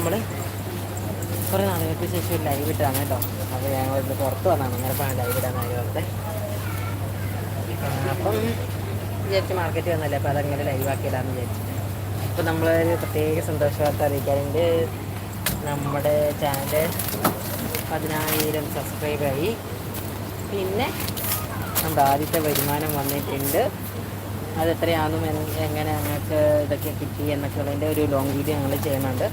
നമ്മൾ കുറേ നാളുകൾക്ക് ശേഷം ലൈവ് ഇട്ടാണ് കേട്ടോ. അപ്പോൾ ഞങ്ങൾ ഇന്ന് പുറത്ത് വന്നാണ്. അന്നേരമാണ് ലൈവ് ഇടാൻ ഓർത്തെ അപ്പം വിചാരിച്ച് മാർക്കറ്റ് വന്നല്ലേ. അപ്പോൾ അതങ്ങനെ ലൈവ് ഇടാമെന്ന് വിചാരിച്ചു. അപ്പോൾ നമ്മളൊരു പ്രത്യേക സന്തോഷവാർത്ത അറിയിക്കാറുണ്ട് നമ്മുടെ ചാനൽ പതിനായിരം സബ്സ്ക്രൈബായി പിന്നെ നമ്മുടെ ആദ്യത്തെ വരുമാനം വന്നിട്ടുണ്ട്. അതെത്രയാണെന്നും എങ്ങനെ ഞങ്ങൾക്ക് ഇതൊക്കെ കിട്ടി എന്നൊക്കെ ഉള്ളതിന്റെ ഒരു ലോങ് വീഡിയോ ഞങ്ങൾ ചെയ്യുന്നുണ്ട്.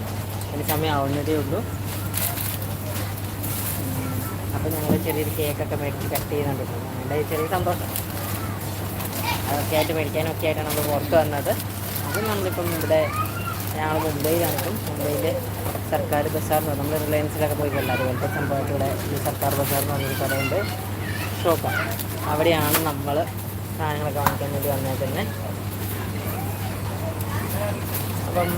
അതിന് സമയം ആവുന്നതേ ഉള്ളൂ. അപ്പോൾ ഞങ്ങൾ ചെറിയൊരു കേക്കൊക്കെ മേടിച്ച് കട്ട് ചെയ്യുന്നുണ്ട്. എന്റെ ചെറിയ സന്തോഷം. അതൊക്കെ ആയിട്ട് മേടിക്കാനൊക്കെ ആയിട്ടാണ് നമ്മൾ പുറത്ത് വന്നത്. അത് നമ്മളിപ്പം ഇവിടെ ഞങ്ങൾ മുംബൈയിലാണ്. മുംബൈയിൽ സർക്കാർ ബസാർ എന്ന് നമ്മൾ റിലയൻസിലൊക്കെ പോയി കൊല്ലാം അതുപോലത്തെ സംഭവമായിട്ട് ഇവിടെ ഈ സർക്കാർ ബസാർ എന്ന് പറഞ്ഞൊരു കടയുണ്ട്. ഷോപ്പാണ് അവിടെയാണ് നമ്മൾ സാധനങ്ങളൊക്കെ വാങ്ങിക്കാൻ വേണ്ടി വന്നത് തന്നെ അപ്പം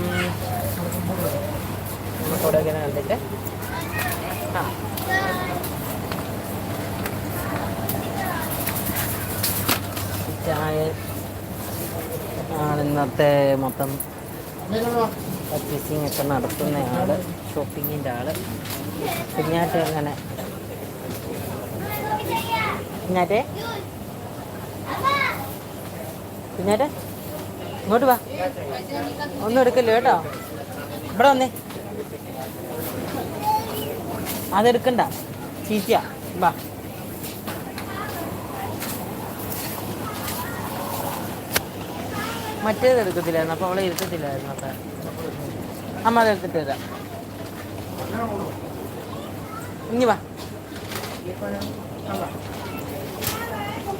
നമുക്കവിടെ ഇങ്ങനെ കണ്ടിട്ട്. ആ. ചായ ആണ് ഇന്നത്തെ മൊത്തം പർച്ചേസിങ് ഒക്കെ നടത്തുന്ന ആൾ ഷോപ്പിങ്ങിന്റെ ആൾ. കുഞ്ഞാറ്റ് അങ്ങനെ കുഞ്ഞാറ്റെ? കുഞ്ഞാറ്റെ? ഇങ്ങോട്ട് വാ. ഒന്നും എടുക്കല്ലോ കേട്ടോ. ഇവിടെ വന്നേ. അതെടുക്കണ്ട. ചീച്ചിയാ വാ മറ്റേത് എടുക്കത്തില്ലായിരുന്നു. അപ്പോൾ അവളെ ഇരുത്തത്തില്ലായിരുന്നു. അപ്പം അമ്മ അത് എടുത്തിട്ട് തരാം ഇനി വാ.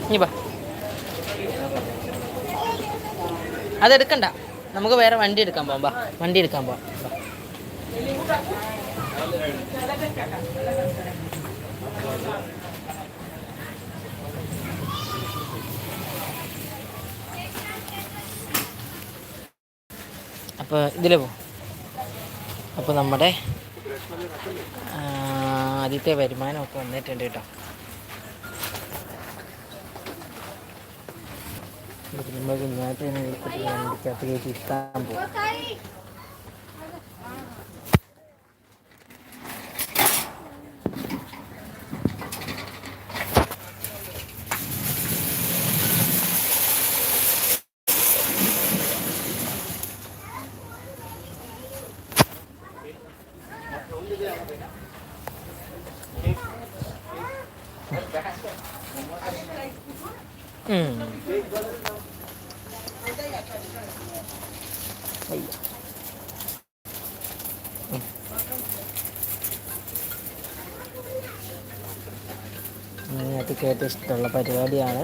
ഇനി വാ. അതെടുക്കണ്ട. നമുക്ക് വേറെ വണ്ടി എടുക്കാൻ പോകാം വാ വണ്ടി എടുക്കാൻ പോവാം. അപ്പോൾ ഇതിൽ പോ. അപ്പോൾ നമ്മുടെ ആദ്യത്തെ വരുമാനമൊക്കെ വന്നിട്ടുണ്ട് കേട്ടോ. നമ്മൾ ഇഷ്ടം പോകും ഇതിനകത്ത് ഏറ്റവും ഇഷ്ടമുള്ള പരിപാടിയാണ്.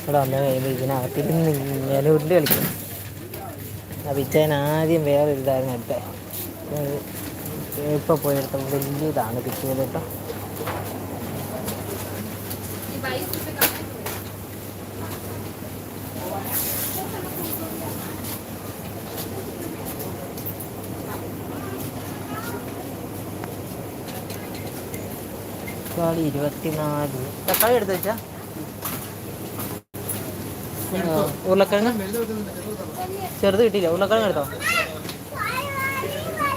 ഇവിടെ വന്ന് കഴിയുമ്പോൾ ഇതിനകത്തിരുന്ന് ഇങ്ങനെ ഉരുണ്ട് കളിക്കും. ആ പിച്ചേൻ ആദ്യം വേറെ ഇതായിരുന്നു എടുത്തത് ഇപ്പോൾ പോയെടുത്ത വലിയ ഇതാണ് കിട്ടിയത് കേട്ടോ. തക്കാളി ഇരുപത്തിനാല്. തക്കാളി എടുത്ത് വെച്ചാ? ഉരുളക്കിഴങ്ങ്? ചെറുത് കിട്ടിയില്ല? ഉരുളക്കിഴങ്ങ് എടുത്തോ?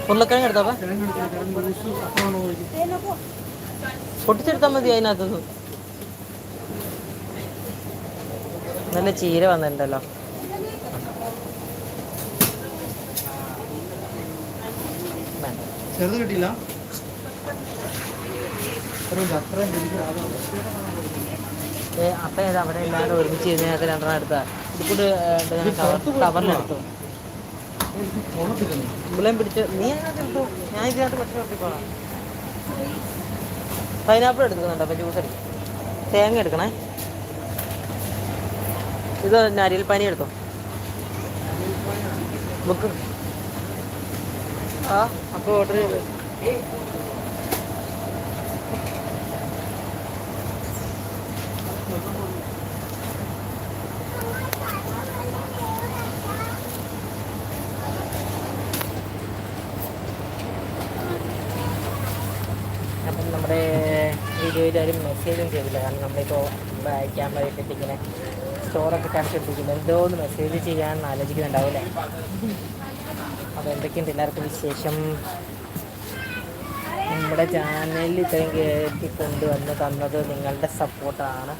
ഉരുളക്കിഴങ്ങ് എടുത്തോ പൊട്ടിച്ചെടുത്താൽ മതി അതിനകത്തുനിന്ന്. നല്ല ചീര വന്നിട്ടുണ്ടല്ലോ. ചെറുത് കിട്ടിയില്ല? അപ്പൊ ഏതാ അവിടെ എല്ലാവരും ഒരുമിച്ച് ഇതിനകത്ത് രണ്ടെണ്ണം എടുത്താ. ഇതിക്കൂട്ട് കവറിലെടുത്തു ഇവിളെയും പിടിച്ച് നീ അതിനകത്ത് എടുത്തു ഞാൻ ഇതിനകത്ത് പച്ച നിർത്തിക്കോളാം പൈനാപ്പിൾ എടുക്കുന്നുണ്ട്? അപ്പൊ ജ്യൂസ് എടുക്കും തേങ്ങ എടുക്കണേ. ഇത് നരിയൽ പനി എടുത്തോ? ബുക്ക് ആ അപ്പോൾ ഓർഡർ ചെയ്ത് അപ്പം നമ്മുടെ ആരും മെസ്സേജും ചെയ്തില്ല. കാരണം നമ്മളിപ്പോൾ ക്യാമറയൊക്കെ ഇങ്ങനെ സ്റ്റോറൊക്കെ കാണിച്ചിട്ടിരിക്കുന്നത് എന്തോ ഒന്ന് മെസ്സേജ് ചെയ്യാൻ ആലോചിക്കുന്നുണ്ടാവില്ലേ? അപ്പോൾ എന്തൊക്കെയുണ്ട് എല്ലാവർക്കും വിശേഷം? നമ്മുടെ ചാനലിൽ ഇത്രയും കയറ്റി കൊണ്ടുവന്ന് തന്നത് നിങ്ങളുടെ സപ്പോർട്ടാണ്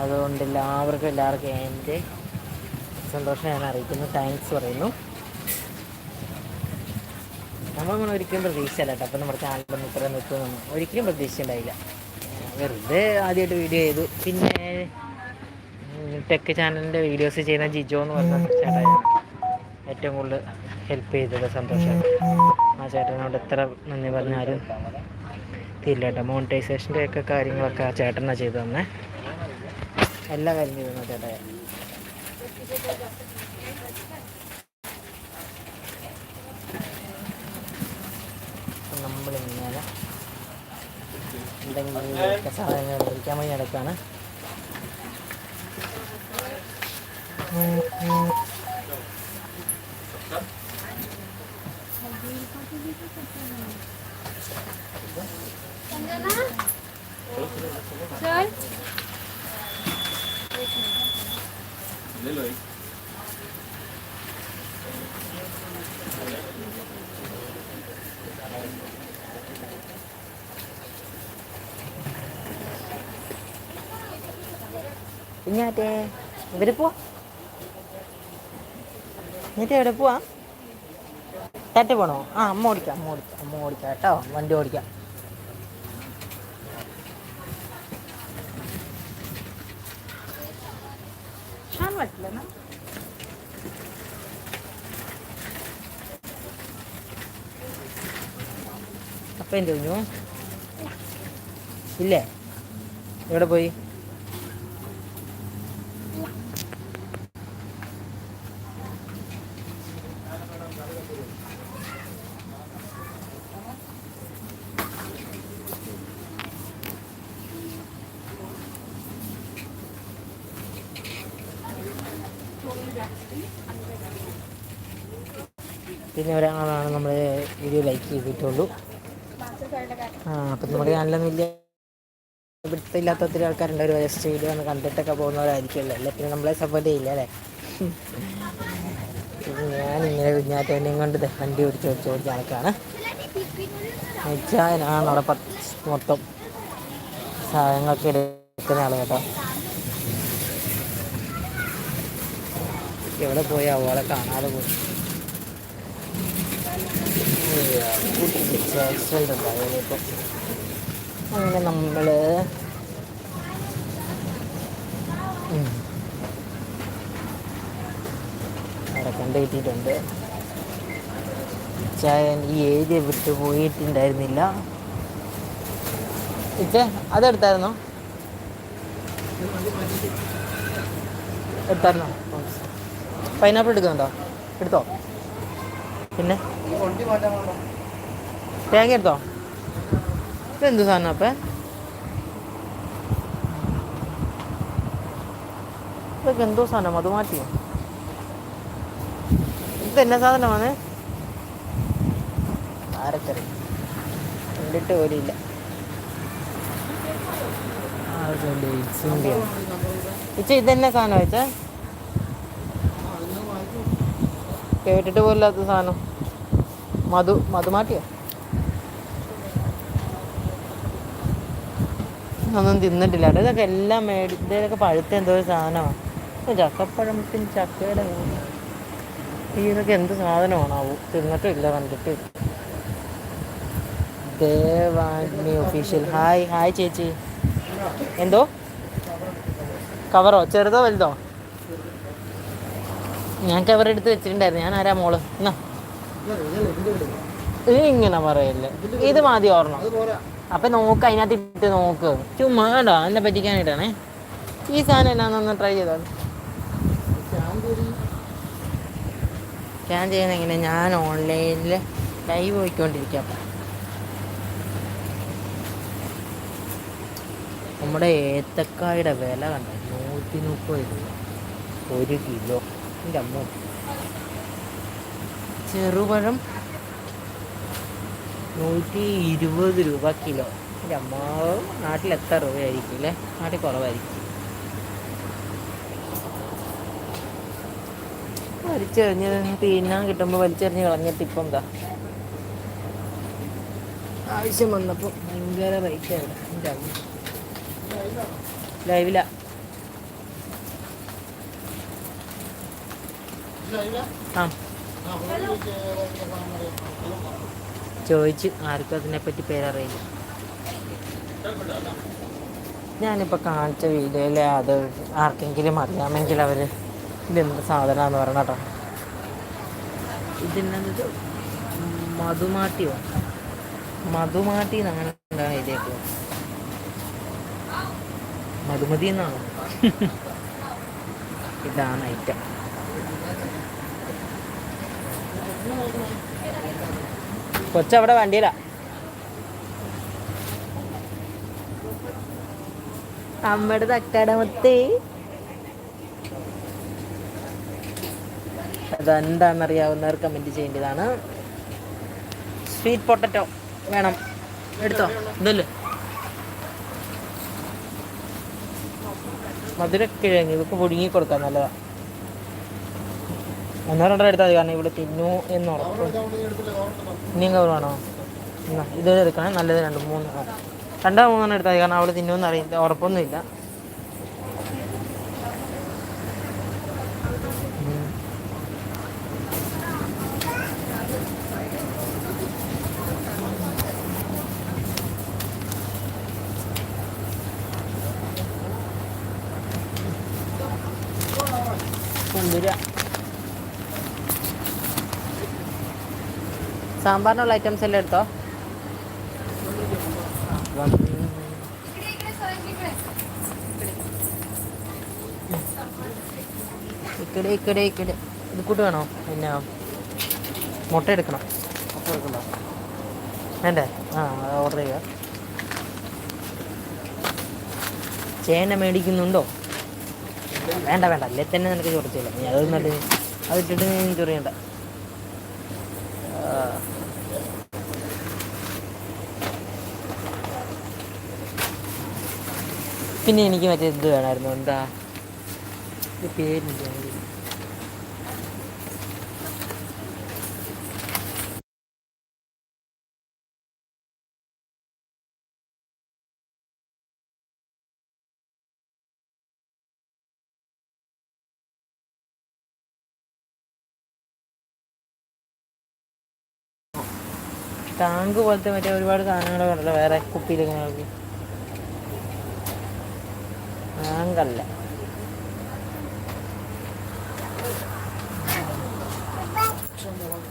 അതുകൊണ്ട് എല്ലാവർക്കും എല്ലാവർക്കും എന്റെ സന്തോഷം ഞാൻ അറിയിക്കുന്നു. താങ്ക്സ് പറയുന്നു. നമ്മളങ്ങനെ ഒരിക്കലും പ്രതീക്ഷയില്ല കേട്ടോ. അപ്പം നമ്മുടെ ചാനലൊന്നും ഇത്ര നിൽക്കുന്നു ഒരിക്കലും പ്രതീക്ഷയുണ്ടായില്ല വെറുതെ ആദ്യമായിട്ട് വീഡിയോ ചെയ്തു. പിന്നെ ടെക് ചാനലിന്റെ വീഡിയോസ് ചെയ്യുന്ന ജിജോ എന്ന് പറഞ്ഞ ചേട്ടായാണ് ഏറ്റവും കൂടുതൽ ഹെൽപ്പ് ചെയ്തത് സന്തോഷം ആ ചേട്ടനോട് എത്ര നന്ദി പറഞ്ഞാലും തീരില്ല കേട്ടോ. മോണിറ്റൈസേഷന്റെ ഒക്കെ കാര്യങ്ങളൊക്കെ ആ ചേട്ടനാണ് ചെയ്തു തന്നെ. എല്ലാ കാര്യം ചെയ്തു തന്ന ചേട്ടാ നമ്മളിങ്ങനെ എന്തെങ്കിലുമൊക്കെ സാധനങ്ങൾ മേടിക്കാൻ വേണ്ടി നടക്കുകയാണ് കുഞ്ഞാറ്റേ ഇവർ പോവാ. എന്നിട്ട് എവിടെ പോവാ? തട്ട് പോണോ? ആ അമ്മ ഓടിക്കാം അമ്മ ഓടിക്കാം അമ്മ ഓടിക്കാം കേട്ടോ. വണ്ടി ഓടിക്കാം. പറ്റില്ല അപ്പം ഇല്ലേ? എവിടെ പോയി? ഒരാളാണ് നമ്മൾ വീഡിയോ ലൈക്ക് ചെയ്തിട്ടുള്ളൂ. ആ അപ്പം നമ്മുടെ ചാനലൊന്നും വലിയ ഇവിടുത്തെ ഇല്ലാത്ത ഒത്തിരി ആൾക്കാരുണ്ട്. ഒരു ജസ്റ്റ് വീഡിയോ ഒന്ന് കണ്ടിട്ടൊക്കെ പോകുന്നവരായിരിക്കുമല്ലോ. അല്ലേ പിന്നെ നമ്മളെ സപ്പോർട്ട് ചെയ്യില്ല അല്ലേ? ഞാൻ ഞാനിങ്ങനെ കുഞ്ഞാറ്റേനെയും കൊണ്ട് വണ്ടി ഓടിച്ച് ഓടിച്ച് ഓടിച്ച ആൾക്കാണ് വെച്ചാനാണ് അവിടെ പത്ത് മൊത്തം സാധനങ്ങളൊക്കെ എടുക്കുന്ന ആൾ കേട്ടോ. എവിടെ പോയി അവളെ കാണാതെ പോയി. അങ്ങനെ നമ്മൾ അവിടെ കണ്ടെത്തിയിട്ടുണ്ട് ചായൻ ഈ ഏരിയ വിട്ട് പോയിട്ടുണ്ടായിരുന്നില്ല. ഇച്ചേ അതെടുത്തായിരുന്നു? എടുത്തായിരുന്നോ? പൈനാപ്പിൾ എടുക്കുന്നുണ്ടോ? എടുത്തോ? പിന്നെ? തേങ്ങ എടുത്തോ ഇതെന്ത് സാധനം അപ്പേ? ഇതൊക്കെ എന്തോ സാധനം അത് മാറ്റിയോ? ഇത് എന്നാ സാധനമാണ്? ആരക്കറി. കണ്ടിട്ട് പോലില്ല ഇച്ച ഇതെന്നെ സാധനം വെച്ചാ? കേട്ടിട്ട് പോലില്ലാത്ത സാധനം. മധു മധു മാറ്റിയോ ഒന്നും തിന്നിട്ടില്ല. കേട്ടോ ഇതൊക്കെ എല്ലാം മേടി പഴുത്ത എന്തോ ഒരു സാധനമാണ് ചക്കപ്പഴത്തിന് ചക്കയുടെ ഇതൊക്കെ എന്ത് സാധനമാണാവും? തിന്നിട്ടും ഇല്ല കണ്ടിട്ട് ദേവാഗ്നി ഒഫീഷ്യൽ ഹായ് ഹായ് ചേച്ചി. എന്തോ? കവറോ? ചെറുതോ വലുതോ? ഞാൻ കവർ എടുത്ത് വെച്ചിട്ടുണ്ടായിരുന്നു. ഞാൻ ആരാ മോൾ? എന്നാ. ഇത് ഇങ്ങനെ പറയല്ലേ? ഇത് മതി ഓർമ്മ. അപ്പൊ നോക്ക് അതിനകത്ത് ഇട്ട് നോക്ക്. ചുമ്മാടാ എന്നെ പറ്റിക്കാനായിട്ടാണേ. ഈ സാധനം എന്നാന്നൊന്ന് ട്രൈ ചെയ്താൽ സ്കാൻ ചെയ്യുന്ന എങ്ങനെ ഞാൻ ഓൺലൈനിൽ ലൈവ് പോയിക്കൊണ്ടിരിക്കാം. നമ്മുടെ ഏത്തക്കായുടെ വില കണ്ട? നൂറ്റി മുപ്പത് രൂപ. ഒരു കിലോ. എന്റെ അമ്മ ചെറുപഴം നൂറ്റി ഇരുപത് രൂപ കിലോ. അമ്മ നാട്ടിൽ എത്ര രൂപയായിരിക്കും അല്ലേ? നാട്ടിൽ കുറവായിരിക്കും. വലിച്ചെറിഞ്ഞ് തിന്നാൻ കിട്ടുമ്പോൾ വലിച്ചെറിഞ്ഞ് കളഞ്ഞിട്ട് ഇപ്പം എന്താ? ആവശ്യം വന്നപ്പോൾ ഭയങ്കര റേറ്റ് ആയിരുന്നു എന്റെ അമ്മ. ലൈവില. ആ. ചോദിച്ച് ആർക്കും അതിനെപ്പറ്റി പേരറിയില്ല. ഞാനിപ്പോൾ കാണിച്ച വീഡിയോയിൽ അത് ആർക്കെങ്കിലും അറിയാമെങ്കിൽ അവർ ഇതെന്ത് സാധനമാണെന്ന് പറയണം കേട്ടോ. ഇതിനത് മധുമാട്ടിയോ? മധുമാട്ടി എന്നാണ് എന്താണ് എഴുതിയേക്കുന്നത് മധുമതി എന്നാണോ? ഇതാണ് ഐറ്റം കൊച്ചവിടെ വണ്ടിയിലാ. അമ്മയുടെ തക്കടമത്തേ അതെന്താണെന്നറിയാവുന്നവർ കമന്റ് ചെയ്യേണ്ടതാണ്. സ്വീറ്റ് പൊട്ടറ്റോ വേണം. എടുത്തോ? ഇതല്ലേ? മധുരക്കിഴങ്ങ്. ഇതൊക്കെ പുഴുങ്ങി കൊടുക്കാം നല്ലതാ. ഒന്നോ രണ്ടോ എടുത്താൽ മതി കാരണം ഇവിടെ തിന്നു എന്ന് ഉറപ്പ്. ഇനിയും കവർ വേണോ? എന്നാ ഇത് എടുക്കണേ നല്ലത് രണ്ട് മൂന്ന്. രണ്ടോ മൂന്നെണ്ണം എടുത്താൽ മതി കാരണം അവിടെ തിന്നുമെന്ന് അറിയില്ല ഉറപ്പൊന്നുമില്ല. സാമ്പാറിനുള്ള ഐറ്റംസ് എല്ലാം എടുത്തോ? ഇക്കടെ ഇക്കടെ ഇക്കടെ. ഇത് കൂട്ട് വേണോ? പിന്നെ മുട്ട എടുക്കണം. വേണ്ടേ? ആ ഓർഡർ ചെയ്യുക. ചേന മേടിക്കുന്നുണ്ടോ? വേണ്ട വേണ്ട. അല്ലേ തന്നെ നിനക്ക് ചോദിച്ചില്ല നീ അത് നല്ല അത് ഇട്ടിട്ട് നീ ചൊറിയണ്ട പിന്നെ എനിക്ക് മറ്റേ ഇത് വേണമായിരുന്നു എന്താ? പേരുണ്ട് ടാങ്ക് പോലത്തെ മറ്റേ ഒരുപാട് സാധനങ്ങൾ കണ്ടല്ലോ വേറെ കുപ്പിയിലൊക്കെ നോക്കി. ടാങ്കല്ല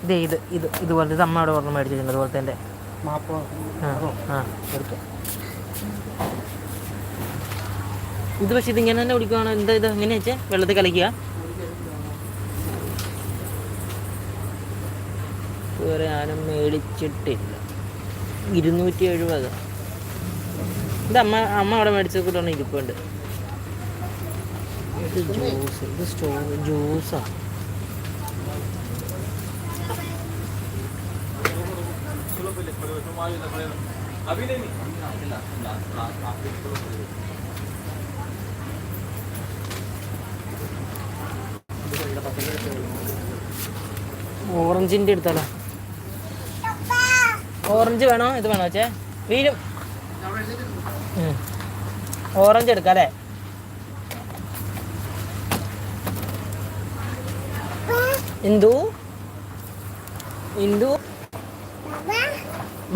ഇതേ ഇത് ഇത് ഇതുപോലത്തെ ഇത് അമ്മ അവിടെ ഓർമ്മ മേടിച്ചിട്ടുണ്ട് അതുപോലെ തന്നെ ഇത് പക്ഷെ ഇതിങ്ങനെ തന്നെ കുടിക്കുവാണോ എന്താ ഇത്? എങ്ങനെയാ വെച്ചേ വെള്ളത്തിൽ കലക്കുക ഇതുവരെ ആരും മേടിച്ചിട്ടില്ല. ഇരുന്നൂറ്റി എഴുപത്. ഇത് അമ്മ അമ്മ അവിടെ മേടിച്ച കൂട്ടാണ് ഇരിപ്പുണ്ട്. ഇത് ജ്യൂസ് ഇത് സ്റ്റോ ജ്യൂസാ ഓറഞ്ചിന്റെ എടുത്താലോ? ഓറഞ്ച് വേണോ? ഇത് വേണോ ചേ വീരും ഓറഞ്ച് എടുക്കാം അല്ലേ? ഇന്ദു? ഇന്ദു?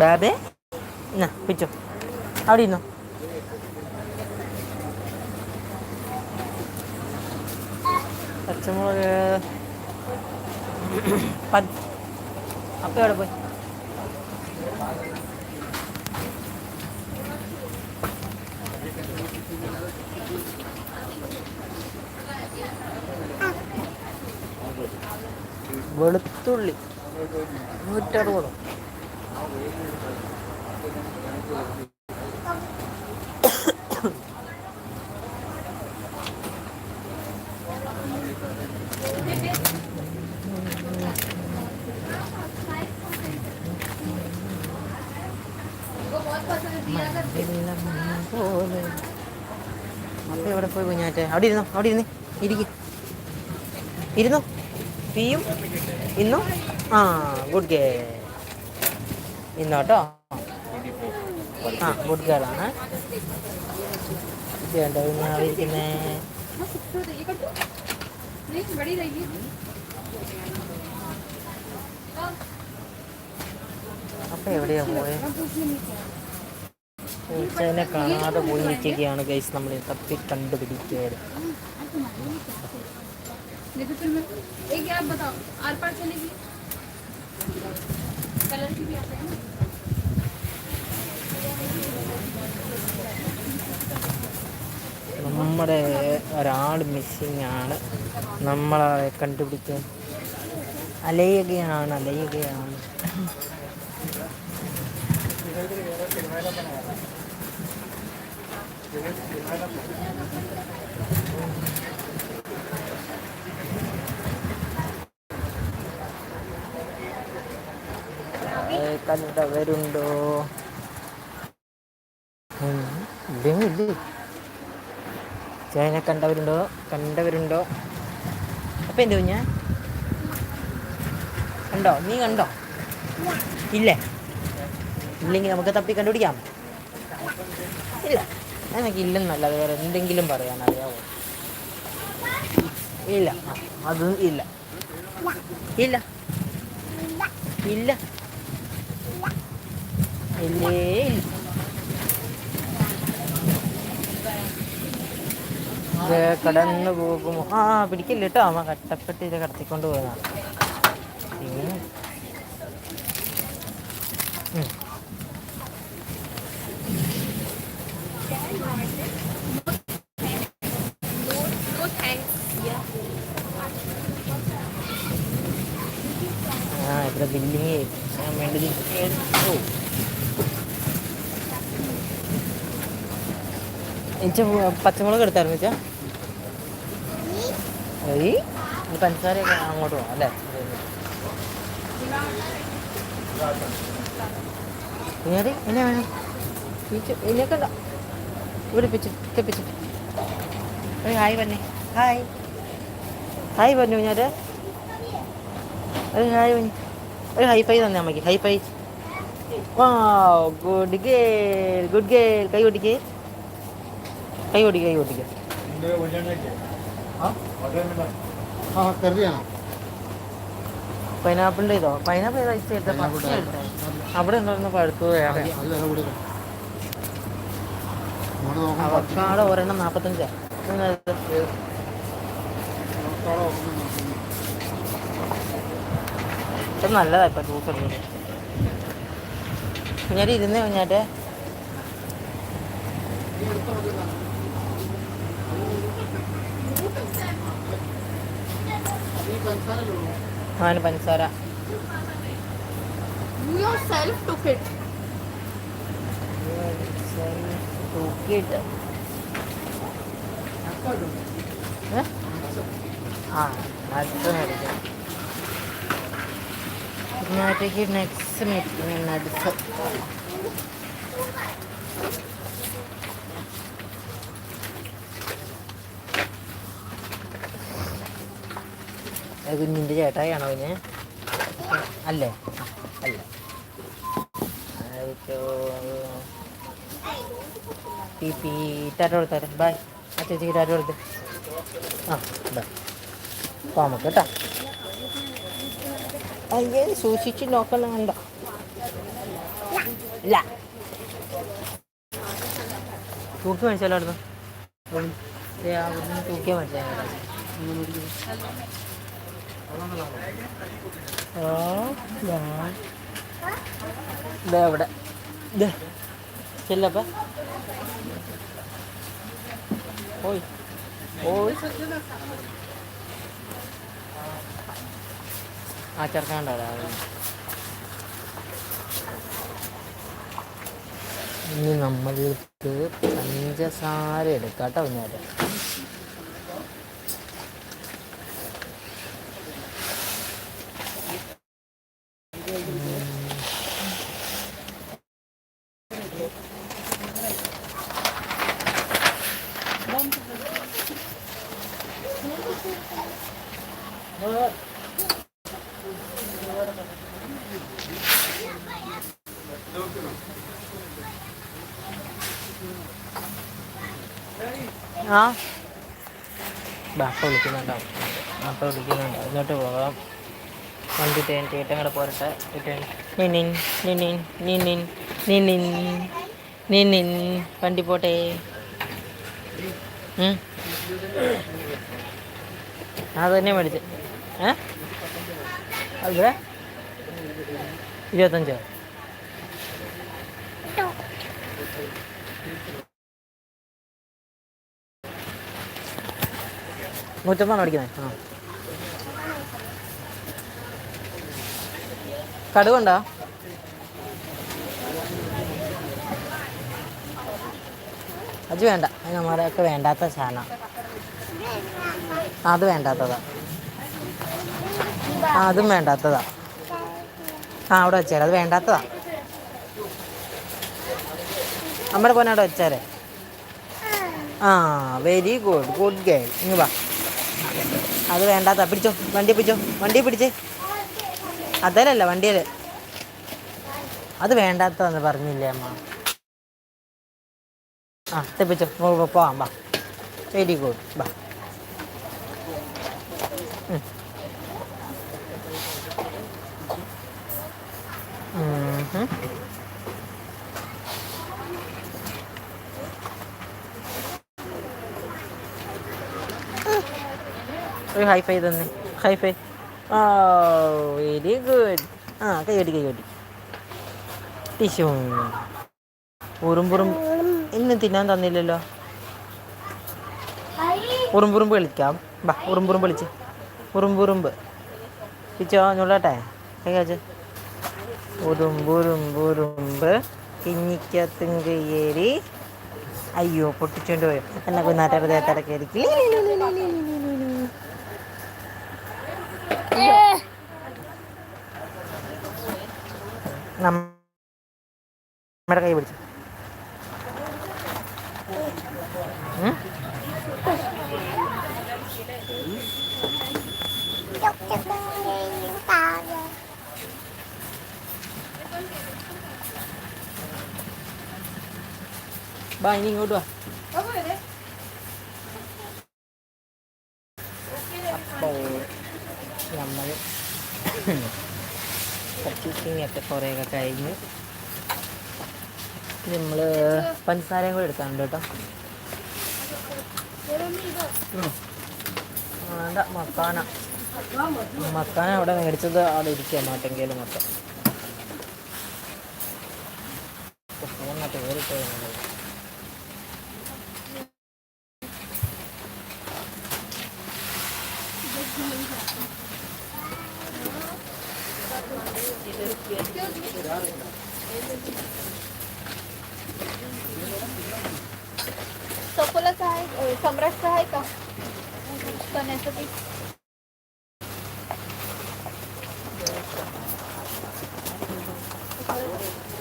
ബാബേ? എന്നാ പിച്ചോ അവിടെ ഇരുന്നോ. പച്ചമുളക്. അപ്പ എവിടെ പോയി? വെളുത്തുള്ളി. നൂറ്ററുപതോ. അവിടെ ഇരുന്നോ അവിടെ ഇരുന്ന്. ഇരിക്കും. ഇരുന്നോ? പിയും ഇന്നോ? ആ ഗുഡ് ഗേ ഇന്നോട്ടോ? ആ ഗുഡ് ഗേൾ ആണ്. ഇത് കണ്ടോ ഞാൻ ഇരിക്കുന്നേ അപ്പൊ എവിടെയാ പോയത് പൂച്ചേനെ കാണാതെ പോയിരിക്കുകയാണ് ഗൈസ് നമ്മൾ തപ്പി കണ്ടുപിടിക്കുക एक ये आप बताओ आर पार चलेगी कलर की भी आते हैं നമ്മുടെ ഒരാൾ മിസ്സിങ് ആണ് നമ്മളെ കണ്ടുപിടിക്കാൻ അലയുകയാണ് അലയുകയാണ് ഏ, കണ്ടവരുണ്ടോ? ചേന കണ്ടവരുണ്ടോ? കണ്ടവരുണ്ടോ? അപ്പം എന്തോ ഞാൻ? കണ്ടോ? നീ കണ്ടോ? ഇല്ലേ? ഇല്ലെങ്കിൽ നമുക്ക് തപ്പി കണ്ടുപിടിക്കാം. ഇല്ല. എനിക്ക് ഇല്ലെന്നല്ല വേറെ എന്തെങ്കിലും പറയാൻ അറിയാവോ? ഇല്ല. അതും ഇല്ല. ഇല്ല. ഇല്ല. പിന്നെ കടന്നു പോകുമോ ആ പിടിക്കില്ല കേട്ടോ. അമ്മ കട്ടപ്പെട്ട് ഇത് കടത്തിക്കൊണ്ട് പോയതാണ് ആ ഇവിടെ ബില്ലിങ് വേണ്ടത് ഓ ഇച്ച പച്ചമുളക് എടുത്തായിരുന്നു വെച്ചാ. ഈ പഞ്ചസാരയൊക്കെ അങ്ങോട്ട് പോകാം അല്ലേ? കുഞ്ഞാടി എന്നാ വേണം. എന്നെയൊക്കെ ഉണ്ടോ ഇവിടെ പിച്ച് കെപ്പിച്ച് ഒരു ഹായ് പറഞ്ഞേ ഹായ്. ഹായ് പറഞ്ഞു കുഞ്ഞാരെ ഒരു ഹായ് പറഞ്ഞു ഒരു ഹൈ ഫൈ തന്നെ അമ്മയ്ക്ക്. High five. വാ ഗുഡ് ഗേൾ ഗുഡ് ഗേൾ. കൈ ഓടിക്കേ കൈ ഓടിക്കുക കൈ ओडी ആ പൈനാപ്പിളിന്റെ ഇതോ? പൈനാപ്പിൾ ഏതാ ഇഷ്ടം അവിടെ ഉണ്ടായിരുന്ന അവക്കാട് ഒരെണ്ണം നല്ലതാ ജ്യൂസ് ഞാൻ അവന് പഞ്ചസാര? ആ നട്സ് മേടിക്കാം. കുഞ്ഞാറ്റയ്ക്ക് നെക്സ്റ്റ് മീറ്റിംഗ് നട്സ് കുഞ്ഞിന്റെ ചേട്ടായാണോ പിന്നെ അല്ലേ? അല്ല. പി പി ടാറ്റ കൊടുത്താലും ബൈ. ആ ചേച്ചിക്ക് ടാറ്റ കൊടുത്ത് ആ ബൈ. നമുക്ക് കേട്ടോ. അയ്യേ സൂക്ഷിച്ച് നോക്കണം കണ്ടോ? ഇല്ല. തൂക്കി അവിടുന്ന്? തൂക്കിയാൽ ദേ അവിടെ ചെല്ലപ്പ. ഓയ് ഓയ് ആ ചെറുക്കാണ്ടോ ഇനി നമ്മൾക്ക് പഞ്ചസാര എടുക്കാട്ടോ കേട്ടോ ആ ബാപ്പ വിളിക്കുന്നുണ്ടാവും ബാപ്പ വിളിക്കുന്നുണ്ടാവും പോകാം. വണ്ടി തേൻ ചേട്ടൻ പോരട്ടെ. നിന്നിൻ വണ്ടി പോട്ടെ. അത് തന്നെ മേടിച്ച്. ഏ? ഇരുപത്തഞ്ചോ? നൂറ്റമ്പതാണ് അടിക്കുന്നത് ആ. കടുകുണ്ടോ? അത് വേണ്ട. അത് വേണ്ടാത്ത സാധനം. അത് വേണ്ടാത്തതാ. അതും വേണ്ടാത്തതാ. ആ അവിടെ വെച്ചേരെ. അത് വേണ്ടാത്തതാ. നമ്മുടെ അവിടെ വെച്ചാലേ ആ വെരി ഗുഡ് ഗുഡ് ഗേ ഇങ്ങ് വാ. അത് വേണ്ടാത്ത പിടിച്ചോ വണ്ടി പിടിച്ചോ വണ്ടി പിടിച്ചേ. അതല്ലല്ല വണ്ടിയിൽ അത് വേണ്ടാത്തതെന്ന് പറഞ്ഞില്ലേ അമ്മ? ആ തെപ്പിച്ചോ പോവാം വാ. വെരി ഗുഡ് വാ. ഉം. ഒരു ഹൈഫൈ തന്നെ. ഹൈഫൈ ഓ വെരി ഗുഡ് ആ കൈകൊട്ടി കൈകൊട്ടി ടിഷ്യൂ ഉറുമ്പുറും ഇന്ന് തിന്നാൻ തന്നില്ലല്ലോ. ഉറുമ്പുറുമ്പ് കളിക്കാം. ബാ ഉറുമ്പുറുമ്പ് കളിച്ച്. ഉറുമ്പുറുമ്പ് പിച്ചോ ഞുള്ളട്ടെ? കൈകാച്ച് ഉറുമ്പുറുമ്പുറുമ്പ് കിഞ്ഞിക്കത്തും കയ്യേരി അയ്യോ പൊട്ടിച്ചോണ്ട് പോയോ. എന്നെ കുന്നാറ്റയുടെ ദേഹത്തട നമ്മുടെ കൈ പിടിച്ചു ഉം? ബാ ഇനി ഇങ്ങോട്ട് വാ അപ്പോൾ നമ്മൾ പർച്ചേസിങ് ഒക്കെ കുറേയൊക്കെ കഴിഞ്ഞ്. നമ്മൾ പഞ്ചസാരയും കൂടെ എടുക്കാനുണ്ട് കേട്ടോ. വേണ്ട മക്കാന. മക്കാന അവിടെ മേടിച്ചത് അവിടെ ഇരിക്കുക മാട്ടെങ്കിലും മൊത്തം ഫോണിനകത്ത് കയറിപ്പോയി Obrigada.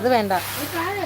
അത് വേണ്ട. काय